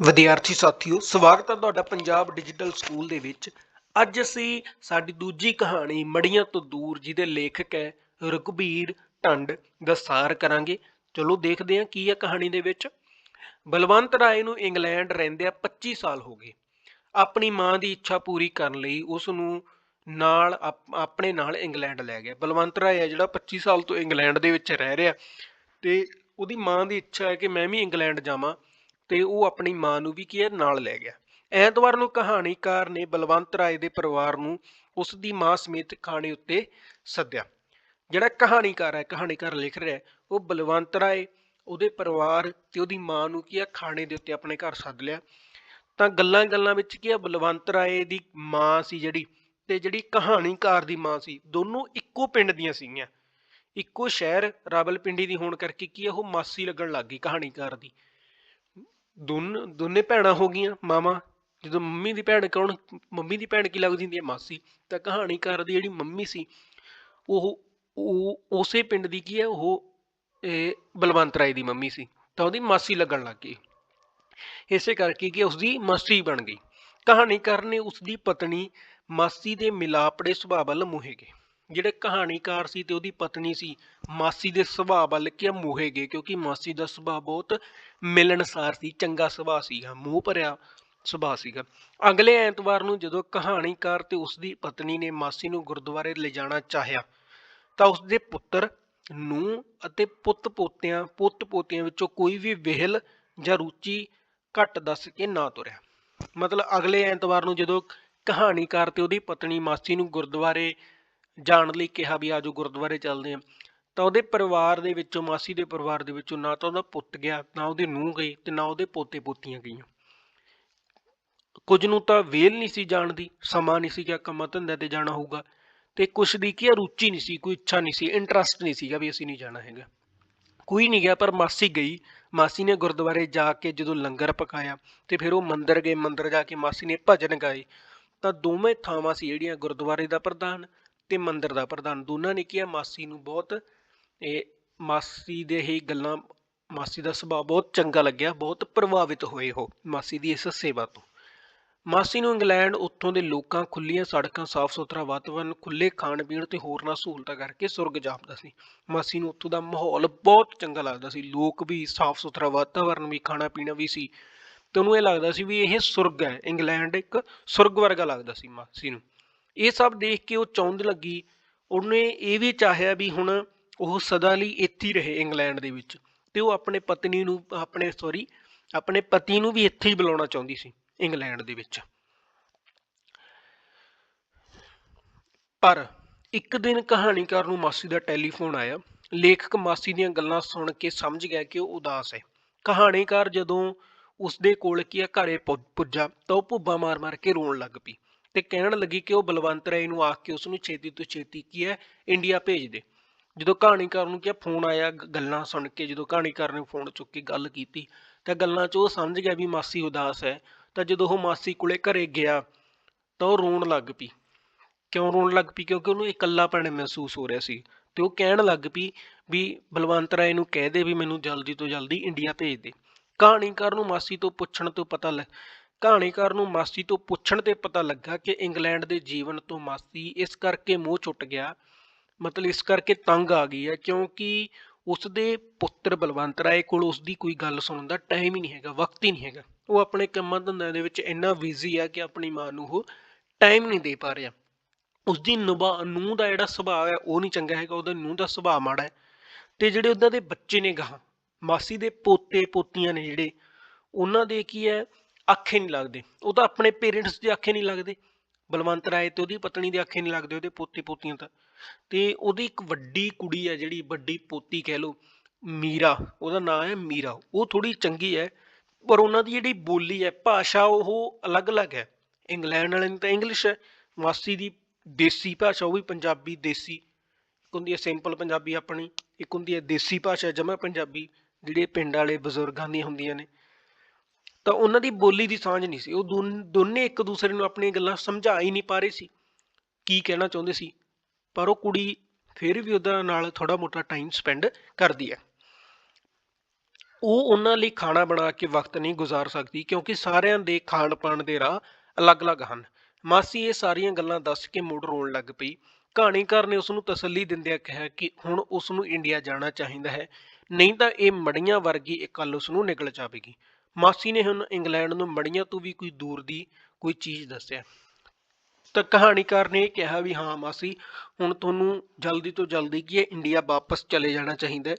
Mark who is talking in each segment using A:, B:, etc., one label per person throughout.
A: ਵਿਦਿਆਰਥੀ ਸਾਥੀਓ, ਸਵਾਗਤ ਹੈ ਤੁਹਾਡਾ ਪੰਜਾਬ ਡਿਜੀਟਲ ਸਕੂਲ ਦੇ ਵਿੱਚ। ਅੱਜ ਅਸੀਂ ਸਾਡੀ ਦੂਜੀ ਕਹਾਣੀ ਮੜੀਆਂ ਤੋਂ ਦੂਰ, ਜਿਹਦੇ ਲੇਖਕ ਹੈ ਰਘੁਬੀਰ ਢੰਡ ਦਾ ਸਾਰ ਕਰਾਂਗੇ। ਚਲੋ ਦੇਖਦੇ ਹਾਂ ਕੀ ਹੈ ਕਹਾਣੀ ਦੇ ਵਿੱਚ। ਬਲਵੰਤ ਰਾਏ ਨੂੰ ਇੰਗਲੈਂਡ ਰਹਿੰਦਿਆਂ 25 ਸਾਲ ਹੋ ਗਏ। ਆਪਣੀ ਮਾਂ ਦੀ ਇੱਛਾ ਪੂਰੀ ਕਰਨ ਲਈ ਉਸ ਨੂੰ ਨਾਲ ਆਪਣੇ ਨਾਲ ਇੰਗਲੈਂਡ ਲੈ ਗਿਆ। ਬਲਵੰਤ ਰਾਏ ਹੈ ਜਿਹੜਾ 25 ਸਾਲ ਤੋਂ ਇੰਗਲੈਂਡ ਦੇ ਵਿੱਚ ਰਹਿ ਰਿਹਾ। ਤੇ ਉਹਦੀ ਮਾਂ ਦੀ ਇੱਛਾ ਹੈ ਕਿ ਮੈਂ ਵੀ ਇੰਗਲੈਂਡ ਜਾਵਾਂ। ਤੇ ਉਹ ਆਪਣੀ ਮਾਂ ਨੂੰ ਵੀ ਕੀ ਹੈ, ਨਾਲ ਲੈ ਗਿਆ। ਐਤਵਾਰ ਨੂੰ ਕਹਾਣੀਕਾਰ ਨੇ ਬਲਵੰਤ ਰਾਏ ਦੇ ਪਰਿਵਾਰ ਨੂੰ ਉਸ ਦੀ ਮਾਂ ਸਮੇਤ ਖਾਣੇ ਉੱਤੇ ਸੱਦਿਆ। ਜਿਹੜਾ ਕਹਾਣੀਕਾਰ ਹੈ, ਕਹਾਣੀਕਾਰ ਲਿਖ ਰਿਹਾ ਉਹ ਬਲਵੰਤ ਰਾਏ, ਉਹਦੇ ਪਰਿਵਾਰ ਤੇ ਉਹਦੀ ਮਾਂ ਨੂੰ ਕੀ ਆ ਖਾਣੇ ਦੇ ਉੱਤੇ ਆਪਣੇ ਘਰ ਸੱਦ ਲਿਆ। ਤਾਂ ਗੱਲਾਂ ਗੱਲਾਂ ਵਿੱਚ ਕੀ ਆ ਬਲਵੰਤ ਰਾਏ ਦੀ ਮਾਂ ਸੀ ਜਿਹੜੀ ਤੇ ਜਿਹੜੀ ਕਹਾਣੀਕਾਰ ਦੀ ਮਾਂ ਸੀ, ਦੋਨੋਂ ਇੱਕੋ ਪਿੰਡ ਦੀਆਂ ਸੀਗੀਆਂ। ਇੱਕੋ ਸ਼ਹਿਰ ਰਾਵਲਪਿੰਡੀ ਦੀ ਹੋਣ ਕਰਕੇ ਕੀ ਹੈ, ਉਹ ਮਾਸੀ ਲੱਗਣ ਲੱਗ ਗਈ ਕਹਾਣੀਕਾਰ ਦੀ। ਦੋਨ, ਦੋਨੇ ਭੈਣਾਂ ਹੋ ਗਈਆਂ, ਮਾਵਾਂ। ਜਦੋਂ ਮੰਮੀ ਦੀ ਭੈਣ ਕੌਣ, ਮੰਮੀ ਦੀ ਭੈਣ ਕੀ ਲੱਗਦੀ ਹੁੰਦੀ ਹੈ? ਮਾਸੀ। ਤਾਂ ਕਹਾਣੀਕਾਰ ਦੀ ਜਿਹੜੀ ਮੰਮੀ ਸੀ, ਉਹ ਉਹ ਉਸੇ ਪਿੰਡ ਦੀ ਕੀ ਹੈ? ਉਹ, ਇਹ ਬਲਵੰਤ ਰਾਏ ਦੀ ਮੰਮੀ ਸੀ। ਤਾਂ ਉਹਦੀ ਮਾਸੀ ਲੱਗਣ ਲੱਗ ਗਈ। ਇਸੇ ਕਰਕੇ ਕਿ ਉਸਦੀ ਮਾਸੀ ਬਣ ਗਈ। ਕਹਾਣੀਕਾਰ ਨੇ ਉਸਦੀ ਪਤਨੀ ਮਾਸੀ ਦੇ ਮਿਲਾਪੜੇ ਸੁਭਾਅ ਵੱਲ ਮੋਹੇ ਗਏ ਜਿਹੜੇ ਕਹਾਣੀਕਾਰ ਸੀ ਤੇ ਉਹਦੀ ਪਤਨੀ ਸੀ, ਮਾਸੀ ਦੇ ਸੁਭਾਅ ਵੱਲ ਕਿ ਮੋਹੇ ਗਏ ਕਿਉਂਕਿ ਮਾਸੀ ਦਾ ਸੁਭਾਅ ਬਹੁਤ ਮਿਲਣਸਾਰ ਸੀ, ਚੰਗਾ ਸੁਭਾਅ ਸੀਗਾ, ਮੂੰਹ ਭਰਿਆ ਸੁਭਾਅ ਸੀਗਾ। ਅਗਲੇ ਐਤਵਾਰ ਨੂੰ ਜਦੋਂ ਕਹਾਣੀਕਾਰ ਤੇ ਉਸਦੀ ਪਤਨੀ ਨੇ ਮਾਸੀ ਨੂੰ ਗੁਰਦੁਆਰੇ ਲਿਜਾਣਾ ਚਾਹਿਆ, ਤਾਂ ਉਸਦੇ ਪੁੱਤਰ ਨੂੰ ਅਤੇ ਪੁੱਤ ਪੋਤਿਆਂ ਪੁੱਤ ਪੋਤਿਆਂ ਵਿੱਚੋਂ ਕੋਈ ਵੀ ਵਿਹਲ ਜਾਂ ਰੁਚੀ ਘੱਟ ਦੱਸ ਕੇ ਨਾ ਤੁਰਿਆ। ਮਤਲਬ ਅਗਲੇ ਐਤਵਾਰ ਨੂੰ ਜਦੋਂ ਕਹਾਣੀਕਾਰ ਤੇ ਉਹਦੀ ਪਤਨੀ ਮਾਸੀ ਨੂੰ ਗੁਰਦੁਆਰੇ ਜਾਣ ਲਈ ਕਿਹਾ ਵੀ ਆਜੋ ਗੁਰਦੁਆਰੇ ਚੱਲਦੇ ਆ ਤਾਂ ਉਹਦੇ ਪਰਿਵਾਰ ਦੇ ਵਿੱਚੋਂ ਮਾਸੀ ਦੇ ਪਰਿਵਾਰ ਦੇ ਵਿੱਚੋਂ ਨਾ ਤਾਂ ਉਹਦਾ ਪੁੱਤ ਗਿਆ ਨਾ ਉਹਦੇ ਨੂੰਹ ਗਈ ਤੇ ਨਾ ਉਹਦੇ ਪੋਤੇ ਪੋਤੀਆਂ ਗਈਆਂ। ਕੁਝ ਨੂੰ ਤਾਂ ਵੇਲ ਨਹੀਂ ਸੀ ਜਾਣ ਦੀ ਸਮਾਂ ਨਹੀਂ ਸੀ ਕਿ ਕੰਮਾਂ ਧੰਦੇ ਤੇ ਜਾਣਾ ਹੋਊਗਾ ਤੇ ਕੁਛ ਦੀ ਕੀ ਆ, ਰੁਚੀ ਨਹੀਂ ਸੀ ਕੋਈ ਇੱਛਾ ਨਹੀਂ ਸੀ ਇੰਟਰਸਟ ਨਹੀਂ ਸੀਗਾ ਵੀ ਅਸੀਂ ਨਹੀਂ ਜਾਣਾ ਹੈਗਾ। ਕੋਈ ਨਹੀਂ ਗਿਆ ਪਰ ਮਾਸੀ ਗਈ। ਮਾਸੀ ਨੇ ਗੁਰਦੁਆਰੇ ਜਾ ਕੇ ਜਦੋਂ ਲੰਗਰ ਪਕਾਇਆ ਤੇ ਫਿਰ ਉਹ ਮੰਦਰ ਗਏ ਮੰਦਰ ਜਾ ਕੇ ਮਾਸੀ ਨੇ ਭਜਨ ਗਾਏ। ਤਾਂ ਦੋਵੇਂ ਥਾਵਾਂ ਸੀ ਜਿਹੜੀਆਂ ਗੁਰਦੁਆਰੇ ਦਾ ਪ੍ਰਧਾਨ ਤੇ ਮੰਦਰ ਦਾ ਪ੍ਰਧਾਨ। ਦੋਨਾਂ ਨੇ ਕੀ ਹੈ ਮਾਸੀ ਨੂੰ ਬਹੁਤ, ਇਹ ਮਾਸੀ ਦੇ ਹੀ ਗੱਲਾਂ, ਮਾਸੀ ਦਾ ਸੁਭਾਅ ਬਹੁਤ ਚੰਗਾ ਲੱਗਿਆ, ਬਹੁਤ ਪ੍ਰਭਾਵਿਤ ਹੋਏ ਉਹ, ਮਾਸੀ ਦੀ ਇਸ ਸੇਵਾ ਤੋਂ। ਮਾਸੀ ਨੂੰ ਇੰਗਲੈਂਡ ਉੱਥੋਂ ਦੇ ਲੋਕਾਂ ਖੁੱਲੀਆਂ ਸੜਕਾਂ ਸਾਫ਼ ਸੁਥਰਾ ਵਾਤਾਵਰਣ ਖੁੱਲੇ ਖਾਣ ਪੀਣ ਤੇ ਹੋਰਨਾਂ ਸਹੂਲਤਾਂ ਕਰਕੇ ਸੁਰਗ ਜਾਪਦਾ ਸੀ। ਮਾਸੀ ਨੂੰ ਉੱਥੋਂ ਦਾ ਮਾਹੌਲ ਬਹੁਤ ਚੰਗਾ ਲੱਗਦਾ ਸੀ। ਲੋਕ ਵੀ ਸਾਫ਼ ਸੁਥਰਾ ਵਾਤਾਵਰਣ ਵੀ ਖਾਣਾ ਪੀਣਾ ਵੀ ਸੀ। ਤੇ ਉਹਨੂੰ ਇਹ ਲੱਗਦਾ ਸੀ ਵੀ ਇਹ ਸੁਰਗ ਹੈ। ਇੰਗਲੈਂਡ ਇੱਕ ਸੁਰਗ ਵਰਗਾ ਲੱਗਦਾ ਸੀ ਮਾਸੀ ਨੂੰ। ਇਹ ਸਭ ਦੇਖ ਕੇ ਉਹ ਚਾਹੁੰਦ ਲੱਗੀ। ਉਹਨੇ ਇਹ ਵੀ ਚਾਹਿਆ ਵੀ ਹੁਣ ਉਹ ਸਦਾ ਲਈ ਇੱਥੇ ਹੀ ਰਹੇ ਇੰਗਲੈਂਡ ਦੇ ਵਿੱਚ। ਤੇ ਉਹ ਆਪਣੇ ਪਤਨੀ ਨੂੰ, ਆਪਣੇ ਸੌਰੀ ਆਪਣੇ ਪਤੀ ਨੂੰ ਵੀ ਇੱਥੇ ਹੀ ਬੁਲਾਉਣਾ ਚਾਹੁੰਦੀ ਸੀ, ਇੰਗਲੈਂਡ ਦੇ ਵਿੱਚ। ਪਰ ਇੱਕ ਦਿਨ ਕਹਾਣੀਕਾਰ ਨੂੰ ਮਾਸੀ ਦਾ ਟੈਲੀਫੋਨ ਆਇਆ। ਲੇਖਕ ਮਾਸੀ ਦੀਆਂ ਗੱਲਾਂ ਸੁਣ ਕੇ ਸਮਝ ਗਿਆ ਕਿ ਉਹ ਉਦਾਸ ਹੈ। ਕਹਾਣੀਕਾਰ ਜਦੋਂ ਉਸਦੇ ਕੋਲ ਕੀ ਘਰੇ ਪੁੱਜਾ ਤਾਂ ਉਹ ਭੁੱਬਾ ਮਾਰ-ਮਾਰ ਕੇ ਰੋਣ ਲੱਗ ਪਈ। ਤੇ ਕਹਿਣ ਲੱਗੀ ਕਿ ਉਹ ਬਲਵੰਤ ਰਾਏ ਨੂੰ ਆਖ ਕੇ ਉਸ ਨੂੰ ਛੇਤੀ ਤੋਂ ਛੇਤੀ ਕੀ ਹੈ, ਇੰਡੀਆ ਭੇਜ ਦੇ। ਜਦੋਂ ਕਹਾਣੀਕਾਰ ਨੂੰ ਕੀ ਫੋਨ ਆਇਆ ਗੱਲਾਂ ਸੁਣ ਕੇ ਜਦੋਂ ਕਹਾਣੀਕਾਰ ਨੇ ਫੋਨ ਚੁੱਕ ਕੇ ਗੱਲ ਕੀਤੀ, ਤਾਂ ਗੱਲਾਂ 'ਚ ਉਹ ਸਮਝ ਗਿਆ ਵੀ ਮਾਸੀ ਉਦਾਸ ਹੈ। ਤਾਂ ਜਦੋਂ ਉਹ ਮਾਸੀ ਕੋਲੇ ਘਰੇ ਗਿਆ, ਤਾਂ ਉਹ ਰੋਣ ਲੱਗ ਪਈ। ਕਿਉਂ ਰੋਣ ਲੱਗ ਪਈ? ਕਿਉਂਕਿ ਉਹਨੂੰ ਇਕੱਲਾਪਣ ਮਹਿਸੂਸ ਹੋ ਰਿਹਾ ਸੀ। ਤੇ ਉਹ ਕਹਿਣ ਲੱਗ ਪਈ ਵੀ ਬਲਵੰਤ ਰਾਏ ਨੂੰ ਕਹਿ ਦੇ ਵੀ ਮੈਨੂੰ ਜਲਦੀ ਤੋਂ ਜਲਦੀ ਇੰਡੀਆ ਭੇਜ ਦੇ। ਕਹਾਣੀਕਾਰ ਨੂੰ ਮਾਸੀ ਤੋਂ ਪੁੱਛਣ ਤੋਂ ਪਤਾ ਲੱਗ ਕਹਾਣੀਕਾਰ ਨੂੰ ਮਾਸੀ ਤੋਂ ਪੁੱਛਣ ਤੇ ਪਤਾ ਲੱਗਾ ਕਿ ਇੰਗਲੈਂਡ ਦੇ ਜੀਵਨ ਤੋਂ ਮਾਸੀ ਇਸ ਕਰਕੇ ਮੂੰਹ ਛੁੱਟ ਗਿਆ, ਮਤਲਬ ਇਸ ਕਰਕੇ ਤੰਗ ਆ ਗਈ ਹੈ ਕਿਉਂਕਿ ਉਸਦੇ ਪੁੱਤਰ ਬਲਵੰਤ ਰਾਏ ਕੋਲ ਉਸਦੀ ਕੋਈ ਗੱਲ ਸੁਣਨ ਦਾ ਟਾਈਮ ਹੀ ਨਹੀਂ ਹੈਗਾ, ਵਕਤ ਹੀ ਨਹੀਂ ਹੈਗਾ। ਉਹ ਆਪਣੇ ਕੰਮਾਂ ਧੰਦਿਆਂ ਦੇ ਵਿੱਚ ਇੰਨਾ ਬਿਜ਼ੀ ਆ ਕਿ ਆਪਣੀ ਮਾਂ ਨੂੰ ਉਹ ਟਾਈਮ ਨਹੀਂ ਦੇ ਪਾ ਰਿਹਾ। ਉਸਦੀ ਨੁਬਾ ਨੂੰ ਦਾ ਜਿਹੜਾ ਸੁਭਾਅ ਹੈ ਉਹ ਨਹੀਂ ਚੰਗਾ ਹੈਗਾ, ਉਹਦਾ ਨੂੰਹ ਦਾ ਸੁਭਾਅ ਮਾੜਾ ਹੈ। ਤੇ ਜਿਹੜੇ ਉਹਨਾਂ ਦੇ ਬੱਚੇ ਨੇ ਗਾਹ, ਮਾਸੀ ਦੇ ਪੋਤੇ ਪੋਤੀਆਂ ਨੇ ਜਿਹੜੇ, ਉਹਨਾਂ ਦੇ ਕੀ ਹੈ ਆਖੇ ਨਹੀਂ ਲੱਗਦੇ। ਉਹ ਤਾਂ ਆਪਣੇ ਪੇਰੈਂਟਸ ਦੇ ਆਖੇ ਨਹੀਂ ਲੱਗਦੇ। ਬਲਵੰਤ ਰਾਏ ਤੇ ਉਹਦੀ ਪਤਨੀ ਦੇ ਆਖੇ ਨਹੀਂ ਲੱਗਦੇ ਉਹਦੇ ਪੋਤੇ ਪੋਤੀਆਂ ਤਾਂ। ਤੇ ਉਹਦੀ ਇੱਕ ਵੱਡੀ ਕੁੜੀ ਹੈ ਜਿਹੜੀ, ਵੱਡੀ ਪੋਤੀ ਕਹਿ ਲਓ, ਮੀਰਾ, ਉਹਦਾ ਨਾਮ ਹੈ ਮੀਰਾ। ਉਹ ਥੋੜੀ ਚੰਗੀ ਹੈ, ਪਰ ਉਹਨਾਂ ਦੀ ਜਿਹੜੀ ਬੋਲੀ ਹੈ, ਭਾਸ਼ਾ ਉਹ ਅਲੱਗ-ਅਲੱਗ ਹੈ। ਇੰਗਲੈਂਡ ਵਾਲੇ ਨੂੰ ਤਾਂ ਇੰਗਲਿਸ਼ ਹੈ, ਮਾਸੀ ਦੀ ਦੇਸੀ ਭਾਸ਼ਾ, ਉਹ ਵੀ ਪੰਜਾਬੀ ਦੇਸੀ। ਇੱਕ ਹੁੰਦੀ ਹੈ ਸਿੰਪਲ ਪੰਜਾਬੀ ਆਪਣੀ, ਇੱਕ ਹੁੰਦੀ ਹੈ ਦੇਸੀ ਭਾਸ਼ਾ, ਜਮਾ ਪੰਜਾਬੀ। ਜਿਹੜੇ ਪਿੰਡ ਵਾਲੇ ਬਜ਼ੁਰਗਾਂ ਦੀਆਂ ਹੁੰਦੀਆਂ ਨੇ। ਤਾਂ ਉਹਨਾਂ ਦੀ ਬੋਲੀ ਦੀ ਸਾਂਝ ਨਹੀਂ ਸੀ। ਉਹ ਦੋਨ- ਦੋਨੇ ਇੱਕ ਦੂਸਰੇ ਨੂੰ ਆਪਣੀਆਂ ਗੱਲਾਂ ਸਮਝਾ ਹੀ ਨਹੀਂ ਪਾ ਰਹੇ ਸੀ। ਕੀ ਕਹਿਣਾ ਚਾਹੁੰਦੇ ਸੀ? ਪਰ ਉਹ ਕੁੜੀ ਫਿਰ ਵੀ ਉਹਦਾ ਨਾਲ ਥੋੜਾ ਮੋਟਾ ਟਾਈਮ ਸਪੈਂਡ ਕਰਦੀ ਹੈ। ਉਹ ਉਹਨਾਂ ਲਈ ਖਾਣਾ ਬਣਾ ਕੇ ਵਕਤ ਨਹੀਂ ਗੁਜ਼ਾਰ ਸਕਦੀ ਕਿਉਂਕਿ ਸਾਰਿਆਂ ਦੇ ਖਾਣ ਪਾਣ ਦੇ ਰਾਹ ਅਲੱਗ-ਅਲੱਗ ਹਨ। ਮਾਸੀ ਇਹ ਸਾਰੀਆਂ ਗੱਲਾਂ ਦੱਸ ਕੇ ਮੁੜ ਰੋਣ ਲੱਗ ਪਈ। ਕਹਾਣੀਕਾਰ ਨੇ ਉਸ ਨੂੰ ਤਸੱਲੀ ਦਿੰਦਿਆਂ ਕਿਹਾ ਕਿ ਹੁਣ ਉਸ ਨੂੰ ਇੰਡੀਆ ਜਾਣਾ ਚਾਹੀਦਾ ਹੈ, ਨਹੀਂ ਤਾਂ ਇਹ ਮੜੀਆਂ ਵਰਗੀ ਇਕੱਲ ਕੱਲ ਉਸ ਨੂੰ ਨਿਕਲ ਜਾਵੇਗੀ। ਮਾਸੀ ਨੇ ਹੁਣ ਇੰਗਲੈਂਡ ਨੂੰ ਮੜੀਆਂ ਤੋਂ ਵੀ ਕੋਈ ਦੂਰ ਦੀ ਕੋਈ ਚੀਜ਼ ਦੱਸਿਆ। ਤਾਂ ਕਹਾਣੀਕਾਰ ਨੇ ਇਹ ਕਿਹਾ ਵੀ ਹਾਂ ਮਾਸੀ, ਹੁਣ ਤੁਹਾਨੂੰ ਜਲਦੀ ਤੋਂ ਜਲਦੀ ਕੀ ਹੈ ਇੰਡੀਆ ਵਾਪਸ ਚਲੇ ਜਾਣਾ ਚਾਹੀਦਾ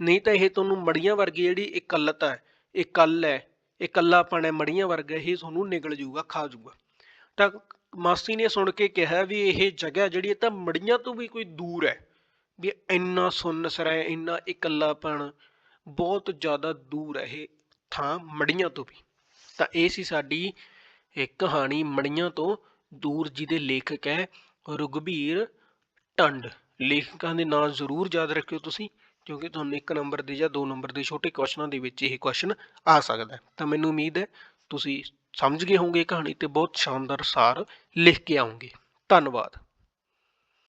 A: ਨਹੀਂ ਤਾਂ ਇਹ ਤੁਹਾਨੂੰ ਮੜੀਆਂ ਵਰਗੀ ਜਿਹੜੀ ਇਕੱਲਤ ਹੈ, ਇਹ ਕੱਲ ਹੈ ਇਕੱਲਾਪਣ ਹੈ, ਮੜੀਆਂ ਵਰਗਾ ਇਹ ਤੁਹਾਨੂੰ ਨਿਗਲ ਜਾਊਗਾ ਖਾ ਜਾਊਗਾ ਤਾਂ ਮਾਸੀ ਨੇ ਸੁਣ ਕੇ ਕਿਹਾ ਵੀ ਇਹ ਜਗ੍ਹਾ ਜਿਹੜੀ ਹੈ ਤਾਂ ਮੜੀਆਂ ਤੋਂ ਵੀ ਕੋਈ ਦੂਰ ਹੈ। ਵੀ ਇੰਨਾ ਸੁੰਨਸਰ ਹੈ, ਇੰਨਾ ਇਕੱਲਾਪਣ, ਬਹੁਤ ਜ਼ਿਆਦਾ ਦੂਰ ਹੈ ਇਹ। ਥਾਂ ਮੜੀਆਂ ਤੋਂ ਵੀ। ਤਾਂ ਇਹ ਸੀ ਸਾਡੀ ਕਹਾਣੀ ਮੜੀਆਂ ਤੋਂ ਦੂਰ, ਜਿਹਦੇ ਲੇਖਕ ਹੈ ਰੁਗਬੀਰ ਟੰਡ। ਲੇਖਕਾਂ ਦੇ ਨਾਂ ਜ਼ਰੂਰ ਯਾਦ ਰੱਖਿਓ ਤੁਸੀਂ, ਕਿਉਂਕਿ ਤੁਹਾਨੂੰ ਇੱਕ ਨੰਬਰ ਦੇ ਜਾਂ ਦੋ ਨੰਬਰ ਦੇ ਛੋਟੇ ਕੁਐਸਚਨਾਂ ਦੇ ਵਿੱਚ ਇਹ ਕੁਐਸਚਨ ਆ ਸਕਦਾ ਤਾਂ ਮੈਨੂੰ ਉਮੀਦ ਹੈ ਤੁਸੀਂ ਸਮਝ ਗਏ ਹੋਵੋਗੇ ਇਹ ਕਹਾਣੀ ਤੇ ਬਹੁਤ ਸ਼ਾਨਦਾਰ ਸਾਰ ਲਿਖ ਕੇ ਆਉਂਗੇ ਧੰਨਵਾਦ।